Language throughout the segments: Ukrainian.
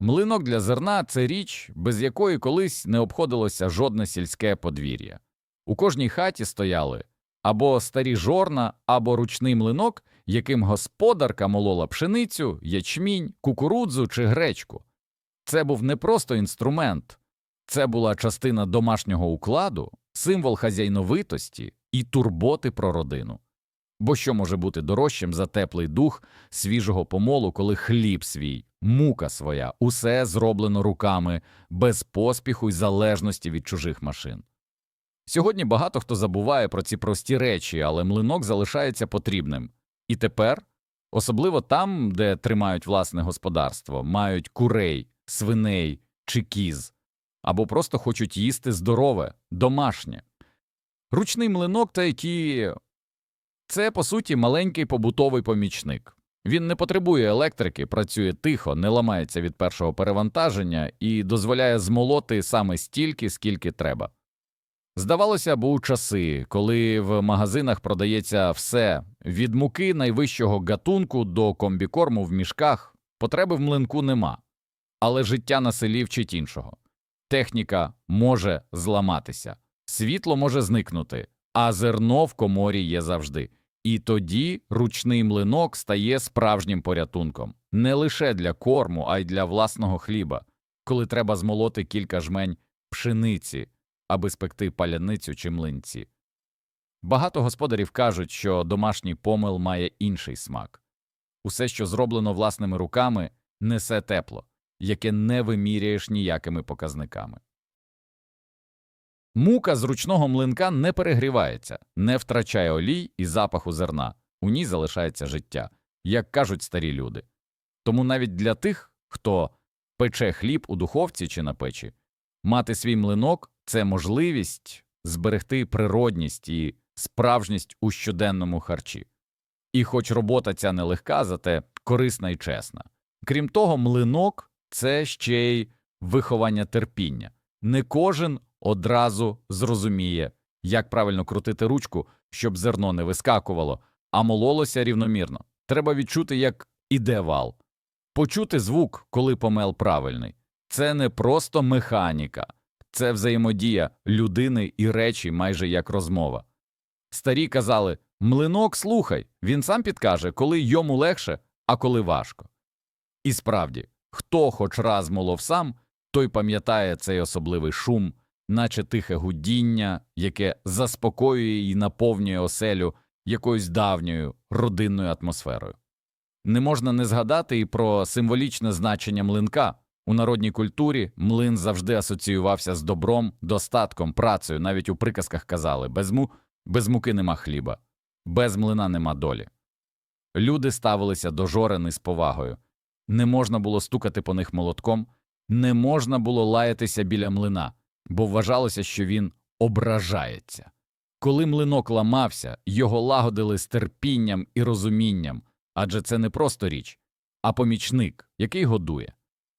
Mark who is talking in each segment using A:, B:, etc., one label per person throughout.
A: Млинок для зерна це річ, без якої колись не обходилося жодне сільське подвір'я. У кожній хаті стояли або старі жорна, або ручний млинок, яким господарка молола пшеницю, ячмінь, кукурудзу чи гречку. Це був не просто інструмент, це була частина домашнього укладу, символ хазяйновитості і турботи про родину. Бо що може бути дорожчим за теплий дух свіжого помолу, коли хліб свій, мука своя, усе зроблено руками, без поспіху й залежності від чужих машин. Сьогодні багато хто забуває про ці прості речі, але млинок залишається потрібним. І тепер, особливо там, де тримають власне господарство, мають курей, свиней чи кіз, або просто хочуть їсти здорове, домашнє. Ручний млинок та які це, по суті, маленький побутовий помічник. Він не потребує електрики, працює тихо, не ламається від першого перевантаження і дозволяє змолоти саме стільки, скільки треба. Здавалося б, у часи, коли в магазинах продається все від муки найвищого гатунку до комбікорму в мішках, потреби в млинку нема. Але життя на селі вчить іншого. Техніка може зламатися, світло може зникнути, а зерно в коморі є завжди. І тоді ручний млинок стає справжнім порятунком не лише для корму, а й для власного хліба, коли треба змолоти кілька жмень пшениці, аби спекти паляницю чи млинці. Багато господарів кажуть, що домашній помил має інший смак. Усе, що зроблено власними руками, несе тепло, яке не виміряєш ніякими показниками. Мука з ручного млинка не перегрівається, не втрачає олій і запаху зерна, у ній залишається життя, як кажуть старі люди. Тому навіть для тих, хто пече хліб у духовці чи на печі, мати свій млинок це можливість зберегти природність і справжність у щоденному харчі. І хоч робота ця нелегка, зате корисна і чесна. Крім того, млинок це ще й виховання терпіння. Не кожен одразу зрозуміє, як правильно крутити ручку, щоб зерно не вискакувало, а мололося рівномірно. Треба відчути, як іде вал, почути звук, коли помел правильний. Це не просто механіка, це взаємодія людини і речі, майже як розмова. Старі казали млинок, слухай, він сам підкаже, коли йому легше, а коли важко. І справді, хто хоч раз молов сам, той пам'ятає цей особливий шум, наче тихе гудіння, яке заспокоює і наповнює оселю якоюсь давньою родинною атмосферою. Не можна не згадати і про символічне значення млинка. У народній культурі млин завжди асоціювався з добром, достатком, працею, навіть у приказках казали без, му, без муки нема хліба, без млина нема долі. Люди ставилися до жорени з повагою. Не можна було стукати по них молотком, не можна було лаятися біля млина, бо вважалося, що він ображається. Коли млинок ламався, його лагодили з терпінням і розумінням, адже це не просто річ, а помічник, який годує.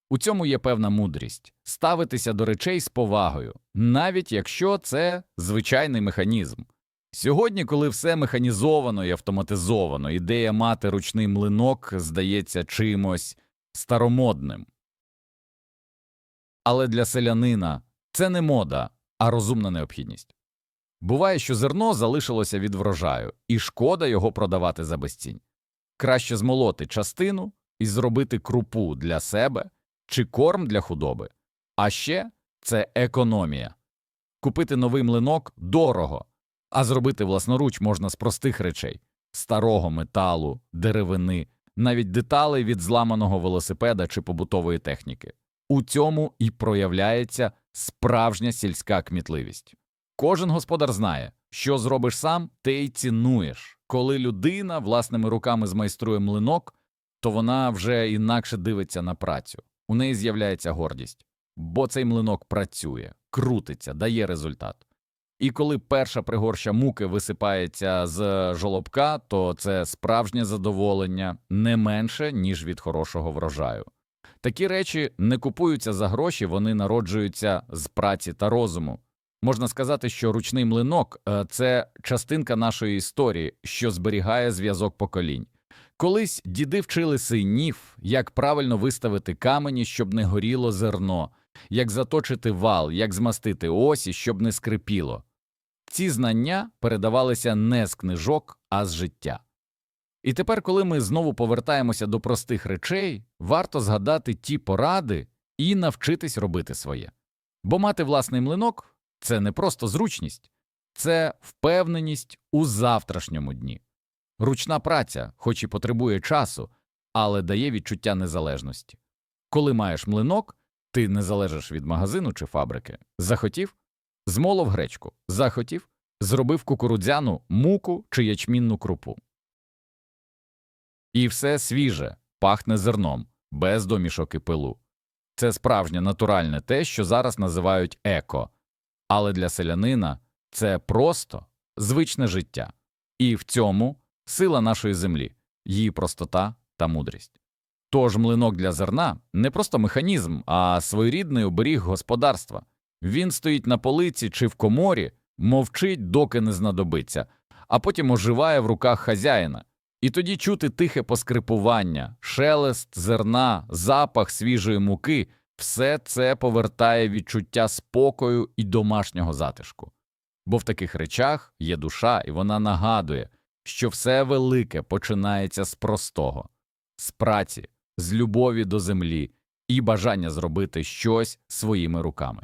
A: У цьому є певна мудрість ставитися до речей з повагою, навіть якщо це звичайний механізм. Сьогодні, коли все механізовано і автоматизовано, ідея мати ручний млинок здається чимось старомодним. Але для селянина це не мода, а розумна необхідність. Буває, що зерно залишилося від врожаю, і шкода його продавати за безцінь. Краще змолоти частину і зробити крупу для себе чи корм для худоби. А ще це економія. Купити новий млинок дорого, а зробити власноруч можна з простих речей старого металу, деревини, навіть деталей від зламаного велосипеда чи побутової техніки. У цьому і проявляється справжня сільська кмітливість. Кожен господар знає, що зробиш сам, те й цінуєш. Коли людина власними руками змайструє млинок, то вона вже інакше дивиться на працю. У неї з'являється гордість, бо цей млинок працює, крутиться, дає результат. І коли перша пригорща муки висипається з жолобка, то це справжнє задоволення не менше, ніж від хорошого врожаю. Такі речі не купуються за гроші, вони народжуються з праці та розуму. Можна сказати, що ручний млинок е, це частинка нашої історії, що зберігає зв'язок поколінь. Колись діди вчили синів, як правильно виставити камені, щоб не горіло зерно, як заточити вал, як змастити осі, щоб не скрипіло. Ці знання передавалися не з книжок, а з життя. І тепер, коли ми знову повертаємося до простих речей, варто згадати ті поради і навчитись робити своє. Бо мати власний млинок це не просто зручність, це впевненість у завтрашньому дні. Ручна праця, хоч і потребує часу, але дає відчуття незалежності. Коли маєш млинок, ти не залежиш від магазину чи фабрики. Захотів змолов гречку, захотів зробив кукурудзяну, муку чи ячмінну крупу. І все свіже, пахне зерном, без домішок і пилу. Це справжнє натуральне те, що зараз називають еко, але для селянина це просто звичне життя, і в цьому сила нашої землі, її простота та мудрість. Тож млинок для зерна не просто механізм, а своєрідний оберіг господарства. Він стоїть на полиці чи в коморі, мовчить, доки не знадобиться, а потім оживає в руках хазяїна. І тоді чути тихе поскрипування, шелест зерна, запах свіжої муки все це повертає відчуття спокою і домашнього затишку. Бо в таких речах є душа, і вона нагадує, що все велике починається з простого, з праці, з любові до землі і бажання зробити щось своїми руками.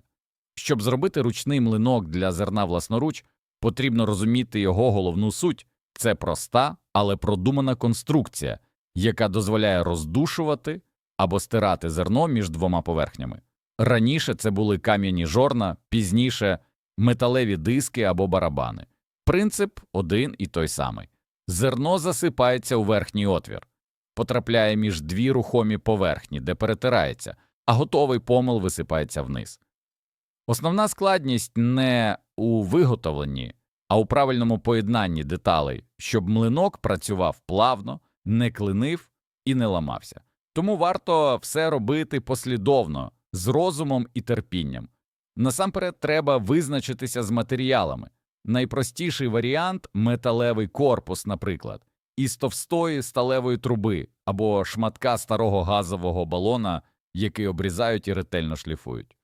A: Щоб зробити ручний млинок для зерна власноруч, потрібно розуміти його головну суть це проста, але продумана конструкція, яка дозволяє роздушувати або стирати зерно між двома поверхнями. Раніше це були кам'яні жорна, пізніше металеві диски або барабани. Принцип один і той самий. Зерно засипається у верхній отвір, потрапляє між дві рухомі поверхні, де перетирається, а готовий помил висипається вниз. Основна складність не у виготовленні, а у правильному поєднанні деталей, щоб млинок працював плавно, не клинив і не ламався. Тому варто все робити послідовно, з розумом і терпінням. Насамперед треба визначитися з матеріалами. Найпростіший варіант металевий корпус, наприклад, із товстої сталевої труби або шматка старого газового балона, який обрізають і ретельно шліфують.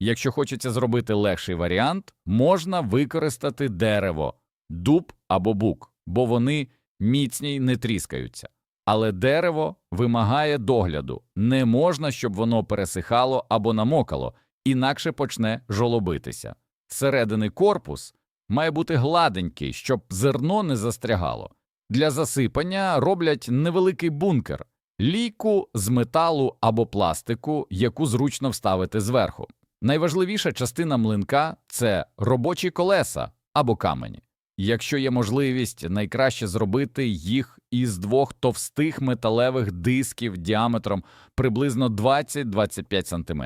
A: Якщо хочеться зробити легший варіант, можна використати дерево, дуб або бук, бо вони міцні й не тріскаються. Але дерево вимагає догляду, не можна, щоб воно пересихало або намокало, інакше почне жолобитися. Середини корпус має бути гладенький, щоб зерно не застрягало. Для засипання роблять невеликий бункер, лійку з металу або пластику, яку зручно вставити зверху. Найважливіша частина млинка це робочі колеса або камені. Якщо є можливість, найкраще зробити їх із двох товстих металевих дисків діаметром приблизно 20-25 см.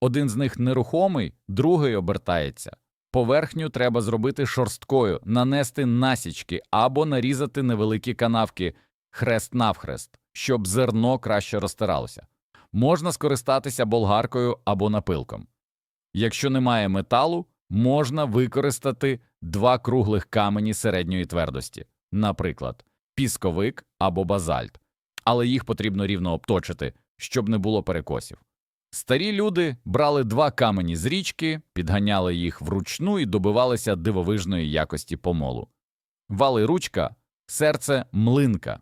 A: Один з них нерухомий, другий обертається. Поверхню треба зробити шорсткою, нанести насічки або нарізати невеликі канавки хрест навхрест, щоб зерно краще розтиралося. Можна скористатися болгаркою або напилком. Якщо немає металу, можна використати два круглих камені середньої твердості, наприклад, пісковик або базальт, але їх потрібно рівно обточити, щоб не було перекосів. Старі люди брали два камені з річки, підганяли їх вручну і добивалися дивовижної якості помолу. Вал і ручка серце млинка.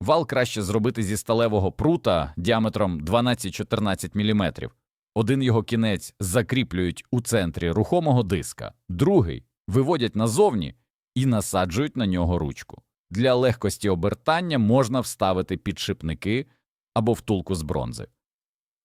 A: Вал краще зробити зі сталевого прута діаметром 12-14 мм. Один його кінець закріплюють у центрі рухомого диска, другий виводять назовні і насаджують на нього ручку. Для легкості обертання можна вставити підшипники або втулку з бронзи.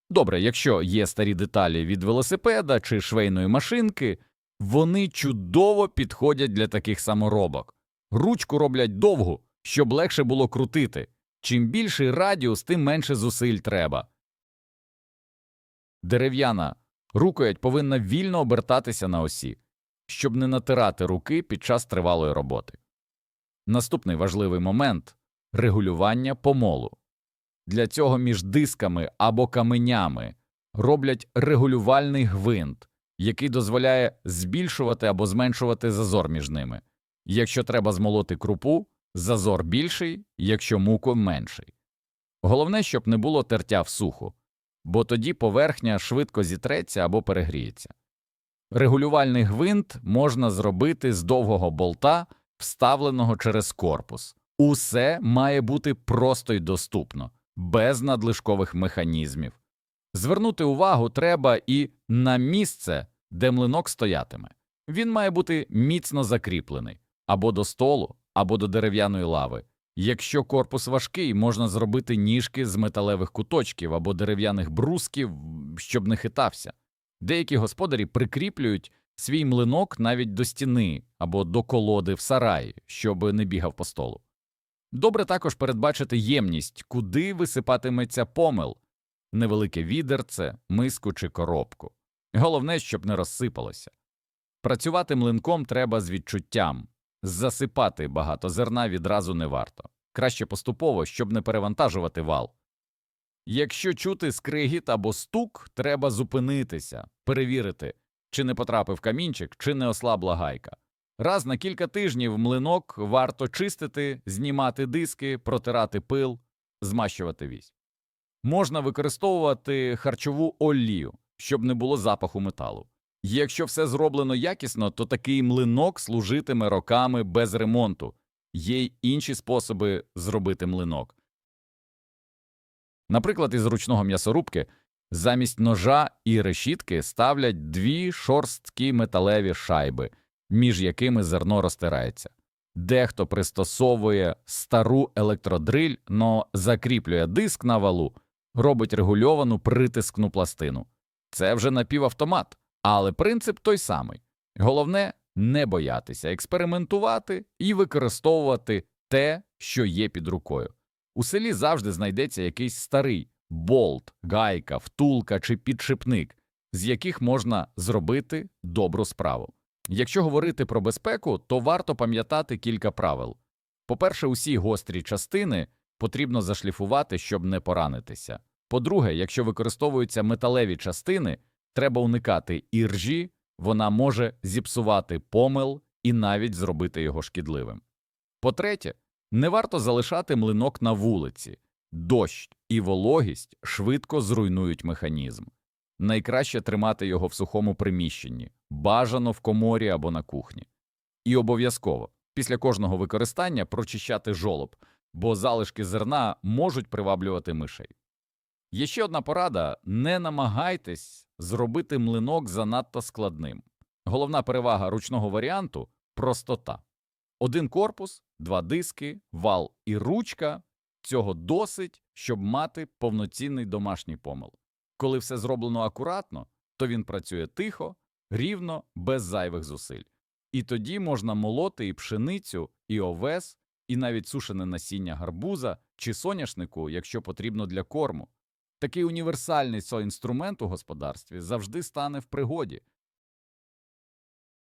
A: Добре, якщо є старі деталі від велосипеда чи швейної машинки, вони чудово підходять для таких саморобок. Ручку роблять довгу, щоб легше було крутити. Чим більший радіус, тим менше зусиль треба. Дерев'яна рукоять повинна вільно обертатися на осі, щоб не натирати руки під час тривалої роботи. Наступний важливий момент регулювання помолу. Для цього між дисками або каменями роблять регулювальний гвинт, який дозволяє збільшувати або зменшувати зазор між ними. Якщо треба змолоти крупу, зазор більший, якщо муку менший. Головне, щоб не було тертя в суху, бо тоді поверхня швидко зітреться або перегріється. Регулювальний гвинт можна зробити з довгого болта, вставленого через корпус. Усе має бути просто й доступно, без надлишкових механізмів. Звернути увагу треба і на місце, де млинок стоятиме. Він має бути міцно закріплений або до столу, або до дерев'яної лави. Якщо корпус важкий, можна зробити ніжки з металевих куточків або дерев'яних брусків, щоб не хитався. Деякі господарі прикріплюють свій млинок навіть до стіни або до колоди в сараї, щоб не бігав по столу. Добре також передбачити ємність, куди висипатиметься помил, невелике відерце, миску чи коробку. Головне, щоб не розсипалося. Працювати млинком треба з відчуттям, засипати багато зерна відразу не варто. Краще поступово, щоб не перевантажувати вал. Якщо чути скригіт або стук, треба зупинитися, перевірити, чи не потрапив камінчик, чи не ослабла гайка. Раз на кілька тижнів млинок варто чистити, знімати диски, протирати пил, змащувати вісь. Можна використовувати харчову олію, щоб не було запаху металу. Якщо все зроблено якісно, то такий млинок служитиме роками без ремонту. Є й інші способи зробити млинок. Наприклад, із ручного м'ясорубки замість ножа і решітки ставлять дві шорсткі металеві шайби, між якими зерно розтирається. Дехто пристосовує стару електродриль, но закріплює диск на валу, робить регульовану притискну пластину. Це вже напівавтомат, але принцип той самий. Головне не боятися, експериментувати і використовувати те, що є під рукою. У селі завжди знайдеться якийсь старий болт, гайка, втулка чи підшипник, з яких можна зробити добру справу. Якщо говорити про безпеку, то варто пам'ятати кілька правил. По-перше, усі гострі частини потрібно зашліфувати, щоб не поранитися. По-друге, якщо використовуються металеві частини, треба уникати іржі, вона може зіпсувати помил і навіть зробити його шкідливим. По-третє, не варто залишати млинок на вулиці. Дощ і вологість швидко зруйнують механізм. Найкраще тримати його в сухому приміщенні, бажано в коморі або на кухні. І обов'язково після кожного використання прочищати жолоб, бо залишки зерна можуть приваблювати мишей. Є ще одна порада не намагайтесь зробити млинок занадто складним. Головна перевага ручного варіанту простота. Один корпус, два диски, вал і ручка цього досить, щоб мати повноцінний домашній помил. Коли все зроблено акуратно, то він працює тихо, рівно, без зайвих зусиль. І тоді можна молоти і пшеницю, і овес, і навіть сушене насіння гарбуза чи соняшнику, якщо потрібно для корму. Такий універсальний соінструмент у господарстві завжди стане в пригоді.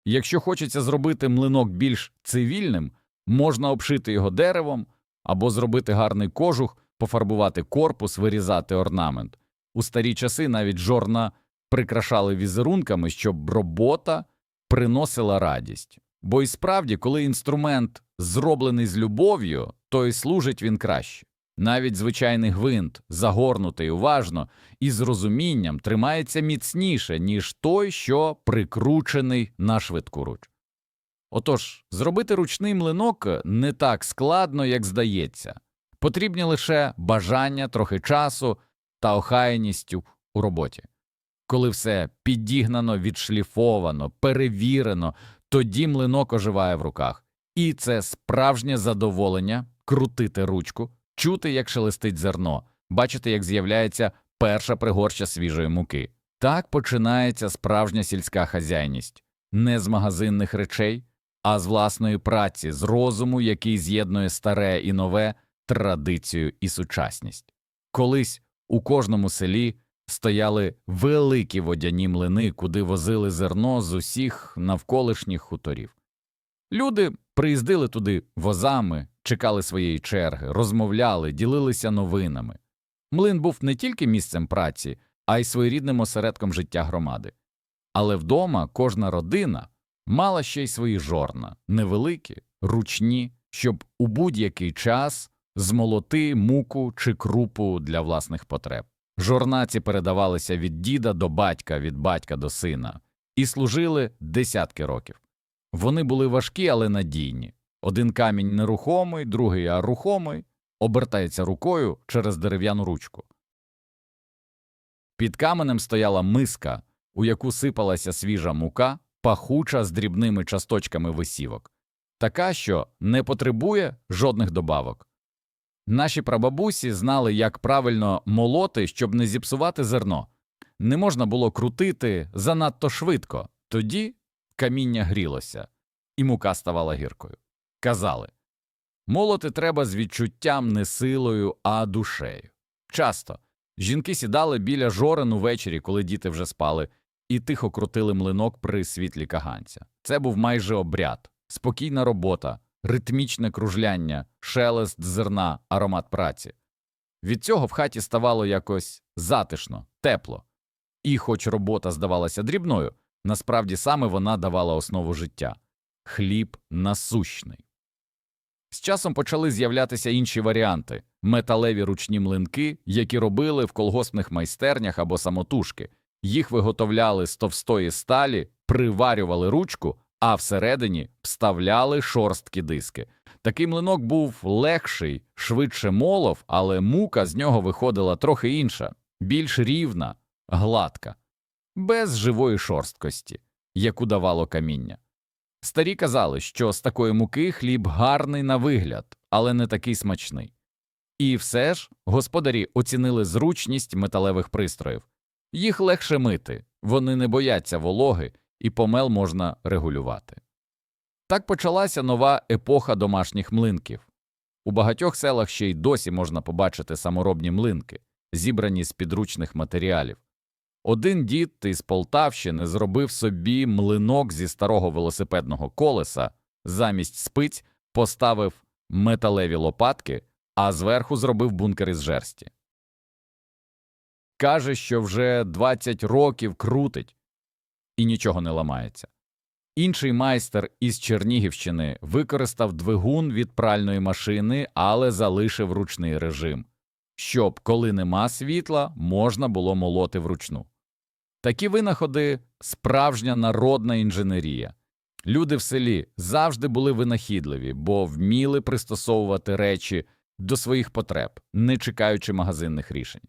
A: Якщо хочеться зробити млинок більш цивільним, можна обшити його деревом або зробити гарний кожух, пофарбувати корпус, вирізати орнамент. У старі часи навіть жорна прикрашали візерунками, щоб робота приносила радість. Бо і справді, коли інструмент зроблений з любов'ю, то й служить він краще. Навіть звичайний гвинт, загорнутий уважно і з розумінням, тримається міцніше, ніж той, що прикручений на швидку руч. Отож, зробити ручний млинок не так складно, як здається. Потрібні лише бажання, трохи часу та охайністю у роботі. Коли все підігнано, відшліфовано, перевірено, тоді млинок оживає в руках. І це справжнє задоволення крутити ручку, чути, як шелестить зерно, бачити, як з'являється перша пригорща свіжої муки. Так починається справжня сільська хазяйність не з магазинних речей, а з власної праці, з розуму, який з'єднує старе і нове, традицію і сучасність. Колись у кожному селі стояли великі водяні млини, куди возили зерно з усіх навколишніх хуторів. Люди приїздили туди возами, чекали своєї черги, розмовляли, ділилися новинами. Млин був не тільки місцем праці, а й своєрідним осередком життя громади. Але вдома кожна родина мала ще й свої жорна, невеликі, ручні, щоб у будь-який час змолоти муку чи крупу для власних потреб. Жорнаці передавалися від діда до батька, від батька до сина, і служили десятки років. Вони були важкі, але надійні. Один камінь нерухомий, другий рухомий, обертається рукою через дерев'яну ручку. Під каменем стояла миска, у яку сипалася свіжа мука, пахуча з дрібними часточками висівок, така, що не потребує жодних добавок. Наші прабабусі знали, як правильно молоти, щоб не зіпсувати зерно. Не можна було крутити занадто швидко, тоді каміння грілося, і мука ставала гіркою. Казали молоти треба з відчуттям не силою, а душею. Часто жінки сідали біля жорен увечері, коли діти вже спали, і тихо крутили млинок при світлі каганця. Це був майже обряд, спокійна робота, ритмічне кружляння, шелест зерна, аромат праці. Від цього в хаті ставало якось затишно, тепло. І, хоч робота здавалася дрібною, насправді саме вона давала основу життя хліб насущний. З часом почали з'являтися інші варіанти металеві ручні млинки, які робили в колгоспних майстернях або самотужки. Їх виготовляли з товстої сталі, приварювали ручку, а всередині вставляли шорсткі диски. Такий млинок був легший, швидше молов, але мука з нього виходила трохи інша, більш рівна, гладка, без живої шорсткості, яку давало каміння. Старі казали, що з такої муки хліб гарний на вигляд, але не такий смачний. І все ж господарі оцінили зручність металевих пристроїв. Їх легше мити, вони не бояться вологи, і помел можна регулювати. Так почалася нова епоха домашніх млинків. У багатьох селах ще й досі можна побачити саморобні млинки, зібрані з підручних матеріалів. Один дід із Полтавщини зробив собі млинок зі старого велосипедного колеса, замість спиць поставив металеві лопатки, а зверху зробив бункер із жерсті. Каже, що вже 20 років крутить і нічого не ламається. Інший майстер із Чернігівщини використав двигун від пральної машини, але залишив ручний режим, щоб, коли нема світла, можна було молоти вручну. Такі винаходи справжня народна інженерія. Люди в селі завжди були винахідливі, бо вміли пристосовувати речі до своїх потреб, не чекаючи магазинних рішень.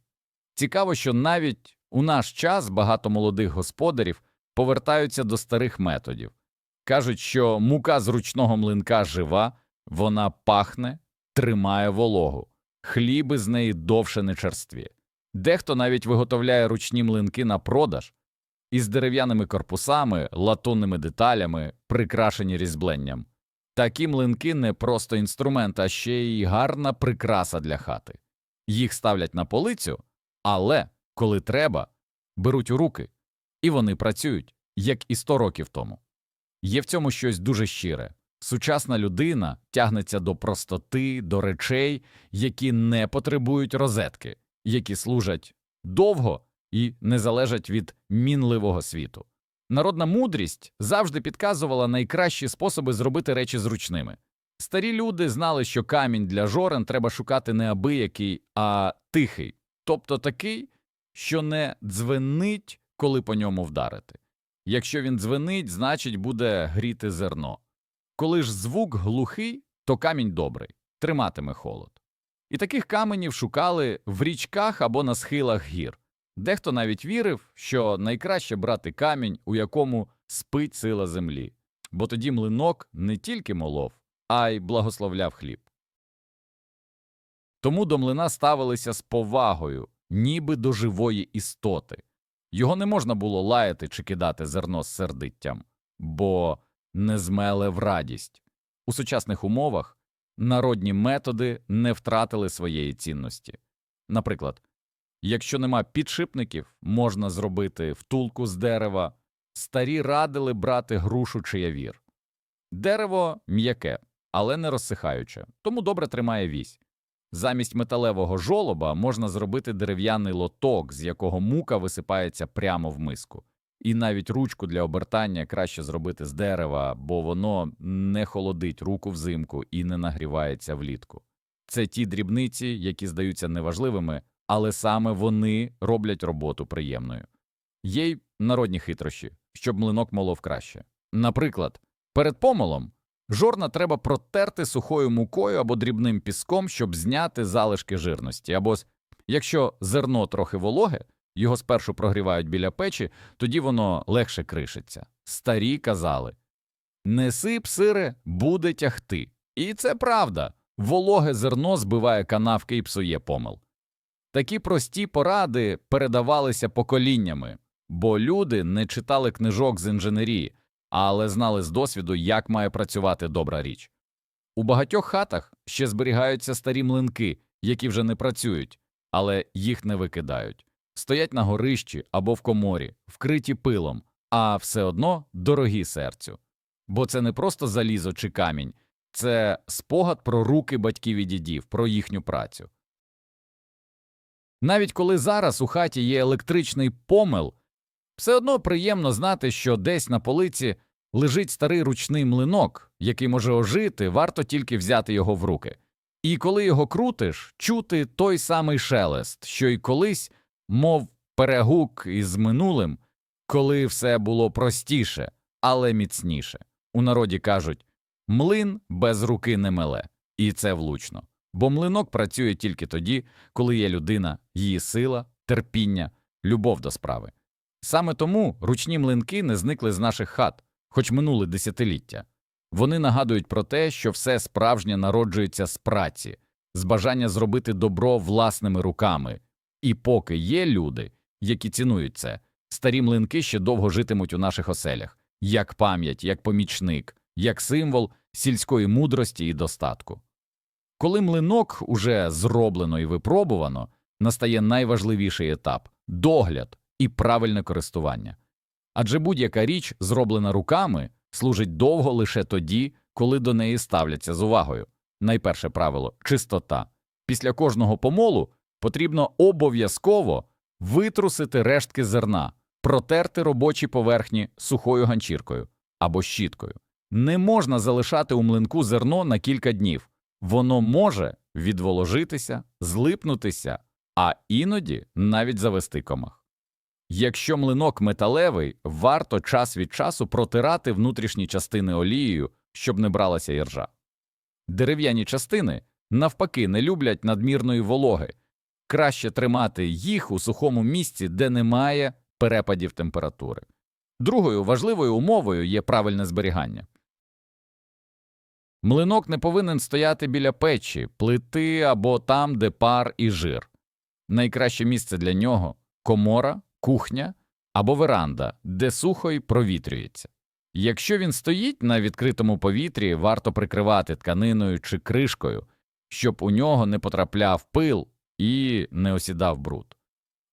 A: Цікаво, що навіть у наш час багато молодих господарів повертаються до старих методів. Кажуть, що мука з ручного млинка жива, вона пахне, тримає вологу, хліби з неї довше не черстві. Дехто навіть виготовляє ручні млинки на продаж із дерев'яними корпусами, латунними деталями, прикрашені різьбленням. Такі млинки не просто інструмент, а ще й гарна прикраса для хати. Їх ставлять на полицю, але, коли треба, беруть у руки, і вони працюють, як і сто років тому. Є в цьому щось дуже щире. Сучасна людина тягнеться до простоти, до речей, які не потребують розетки, які служать довго і не залежать від мінливого світу. Народна мудрість завжди підказувала найкращі способи зробити речі зручними. Старі люди знали, що камінь для жорен треба шукати не абиякий, а тихий, тобто такий, що не дзвенить, коли по ньому вдарити. Якщо він дзвенить, значить буде гріти зерно. Коли ж звук глухий, то камінь добрий, триматиме холод. І таких каменів шукали в річках або на схилах гір. Дехто навіть вірив, що найкраще брати камінь, у якому спить сила землі, бо тоді млинок не тільки молов, а й благословляв хліб. Тому до млина ставилися з повагою, ніби до живої істоти. Його не можна було лаяти чи кидати зерно з сердиттям, бо не змеле в радість. У сучасних умовах народні методи не втратили своєї цінності. Наприклад, якщо нема підшипників, можна зробити втулку з дерева, старі радили брати грушу чи явір. Дерево м'яке, але не розсихаюче, тому добре тримає вісь. Замість металевого жолоба можна зробити дерев'яний лоток, з якого мука висипається прямо в миску. І навіть ручку для обертання краще зробити з дерева, бо воно не холодить руку взимку і не нагрівається влітку. Це ті дрібниці, які здаються неважливими, але саме вони роблять роботу приємною. Є й народні хитрощі, щоб млинок молов краще. Наприклад, перед помолом жорна треба протерти сухою мукою або дрібним піском, щоб зняти залишки жирності, або якщо зерно трохи вологе, його спершу прогрівають біля печі, тоді воно легше кришиться. Старі казали не сип сире, буде тягти. І це правда. Вологе зерно збиває канавки і псує помил. Такі прості поради передавалися поколіннями, бо люди не читали книжок з інженерії, але знали з досвіду, як має працювати добра річ. У багатьох хатах ще зберігаються старі млинки, які вже не працюють, але їх не викидають, стоять на горищі або в коморі, вкриті пилом, а все одно дорогі серцю. Бо це не просто залізо чи камінь, це спогад про руки батьків і дідів, про їхню працю. Навіть коли зараз у хаті є електричний помил, все одно приємно знати, що десь на полиці лежить старий ручний млинок, який може ожити, варто тільки взяти його в руки. І коли його крутиш, чути той самий шелест, що й колись, мов перегук із минулим, коли все було простіше, але міцніше. У народі кажуть млин без руки не меле, і це влучно. Бо млинок працює тільки тоді, коли є людина, її сила, терпіння, любов до справи. Саме тому ручні млинки не зникли з наших хат, хоч минули десятиліття. Вони нагадують про те, що все справжнє народжується з праці, з бажання зробити добро власними руками. І поки є люди, які цінують це, старі млинки ще довго житимуть у наших оселях, як пам'ять, як помічник, як символ сільської мудрості і достатку. Коли млинок уже зроблено і випробувано, настає найважливіший етап догляд і правильне користування. Адже будь-яка річ, зроблена руками, служить довго лише тоді, коли до неї ставляться з увагою. Найперше правило чистота. Після кожного помолу потрібно обов'язково витрусити рештки зерна, протерти робочі поверхні сухою ганчіркою або щіткою. Не можна залишати у млинку зерно на кілька днів. Воно може відволожитися, злипнутися, а іноді навіть завести комах. Якщо млинок металевий, варто час від часу протирати внутрішні частини олією, щоб не бралася іржа. Дерев'яні частини, навпаки, не люблять надмірної вологи, краще тримати їх у сухому місці, де немає перепадів температури. Другою важливою умовою є правильне зберігання. Млинок не повинен стояти біля печі, плити або там, де пар і жир. Найкраще місце для нього комора, кухня або веранда, де сухо й провітрюється. Якщо він стоїть на відкритому повітрі, варто прикривати тканиною чи кришкою, щоб у нього не потрапляв пил і не осідав бруд.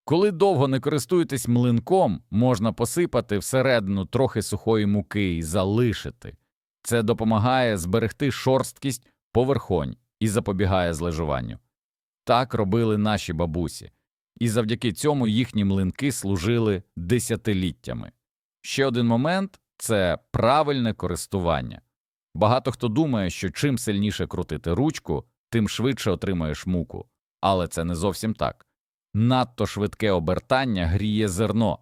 A: Коли довго не користуєтесь млинком, можна посипати всередину трохи сухої муки і залишити. Це допомагає зберегти шорсткість поверхонь і запобігає злежуванню. Так робили наші бабусі, і завдяки цьому їхні млинки служили десятиліттями. Ще один момент це правильне користування. Багато хто думає, що чим сильніше крутити ручку, тим швидше отримаєш муку, але це не зовсім так. Надто швидке обертання гріє зерно,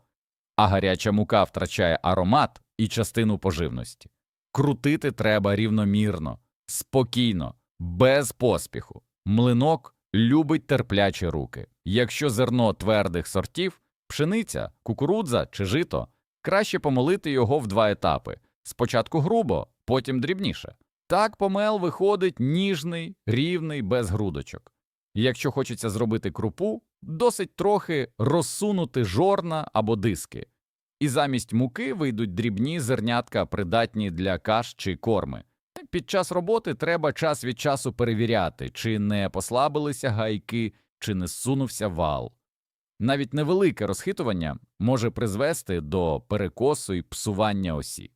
A: а гаряча мука втрачає аромат і частину поживності. Крутити треба рівномірно, спокійно, без поспіху. Млинок любить терплячі руки. Якщо зерно твердих сортів, пшениця, кукурудза чи жито, краще помолити його в два етапи спочатку грубо, потім дрібніше. Так помел виходить ніжний, рівний, без грудочок. Якщо хочеться зробити крупу, досить трохи розсунути жорна або диски, і замість муки вийдуть дрібні зернятка, придатні для каш чи корми. Під час роботи треба час від часу перевіряти, чи не послабилися гайки, чи не зсунувся вал. Навіть невелике розхитування може призвести до перекосу і псування осі.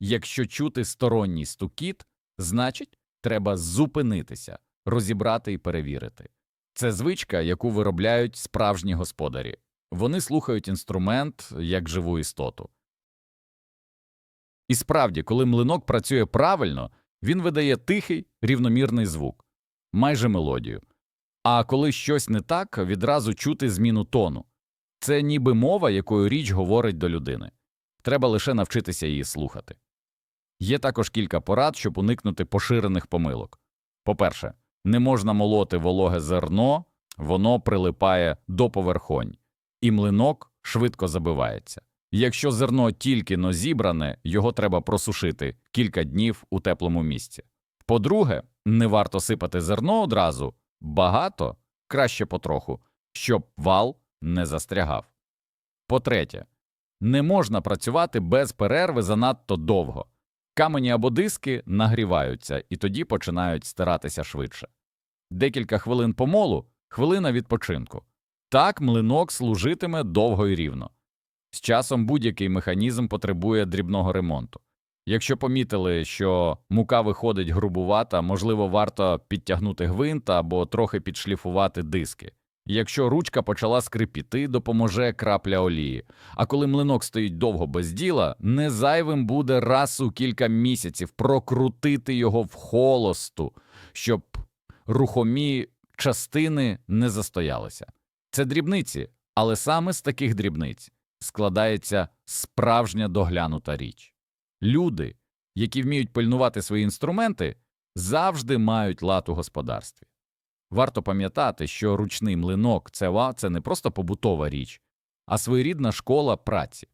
A: Якщо чути сторонній стукіт, значить, треба зупинитися, розібрати і перевірити. Це звичка, яку виробляють справжні господарі. Вони слухають інструмент як живу істоту. І справді, коли млинок працює правильно, він видає тихий, рівномірний звук, майже мелодію. А коли щось не так, відразу чути зміну тону. Це ніби мова, якою річ говорить до людини. Треба лише навчитися її слухати. Є також кілька порад, щоб уникнути поширених помилок. По-перше, не можна молоти вологе зерно, воно прилипає до поверхонь, і млинок швидко забивається. Якщо зерно тільки но зібране, його треба просушити кілька днів у теплому місці. По-друге, не варто сипати зерно одразу, багато, краще потроху, щоб вал не застрягав. По-третє, не можна працювати без перерви занадто довго. Камені або диски нагріваються і тоді починають стиратися швидше. Декілька хвилин помолу, хвилина відпочинку. Так млинок служитиме довго і рівно. З часом будь-який механізм потребує дрібного ремонту. Якщо помітили, що мука виходить грубувата, можливо, варто підтягнути гвинт або трохи підшліфувати диски. Якщо ручка почала скрипіти, допоможе крапля олії. А коли млинок стоїть довго без діла, не зайвим буде раз у кілька місяців прокрутити його в холосту, щоб рухомі частини не застоялися. Це дрібниці, але саме з таких дрібниць складається справжня доглянута річ. Люди, які вміють пильнувати свої інструменти, завжди мають лад у господарстві. Варто пам'ятати, що ручний млинок це, це не просто побутова річ, а своєрідна школа праці.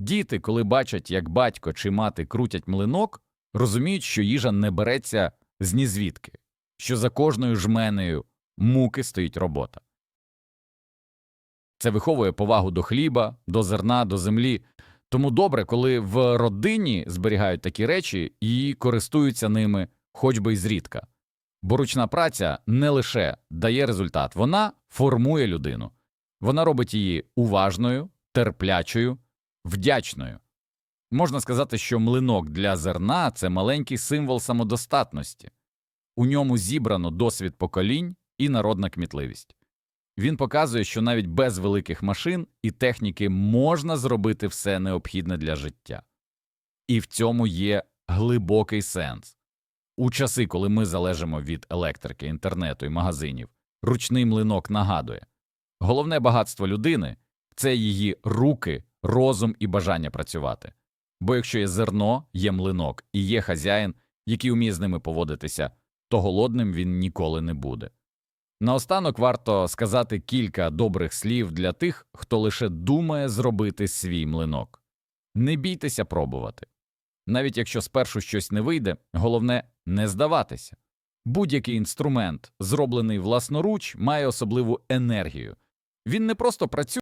A: Діти, коли бачать, як батько чи мати крутять млинок, розуміють, що їжа не береться з нізвідки, що за кожною жменею муки стоїть робота. Це виховує повагу до хліба, до зерна, до землі. Тому добре, коли в родині зберігають такі речі і користуються ними хоч би й зрідка. Бо ручна праця не лише дає результат, вона формує людину. Вона робить її уважною, терплячою, вдячною. Можна сказати, що млинок для зерна це маленький символ самодостатності. У ньому зібрано досвід поколінь і народна кмітливість. Він показує, що навіть без великих машин і техніки можна зробити все необхідне для життя. І в цьому є глибокий сенс. У часи, коли ми залежимо від електрики, інтернету і магазинів, ручний млинок нагадує головне багатство людини це її руки, розум і бажання працювати. Бо якщо є зерно, є млинок і є хазяїн, який вміє з ними поводитися, то голодним він ніколи не буде. Наостанок варто сказати кілька добрих слів для тих, хто лише думає зробити свій млинок. Не бійтеся пробувати. Навіть якщо спершу щось не вийде, головне не здаватися. Будь-який інструмент, зроблений власноруч, має особливу енергію. Він не просто працює.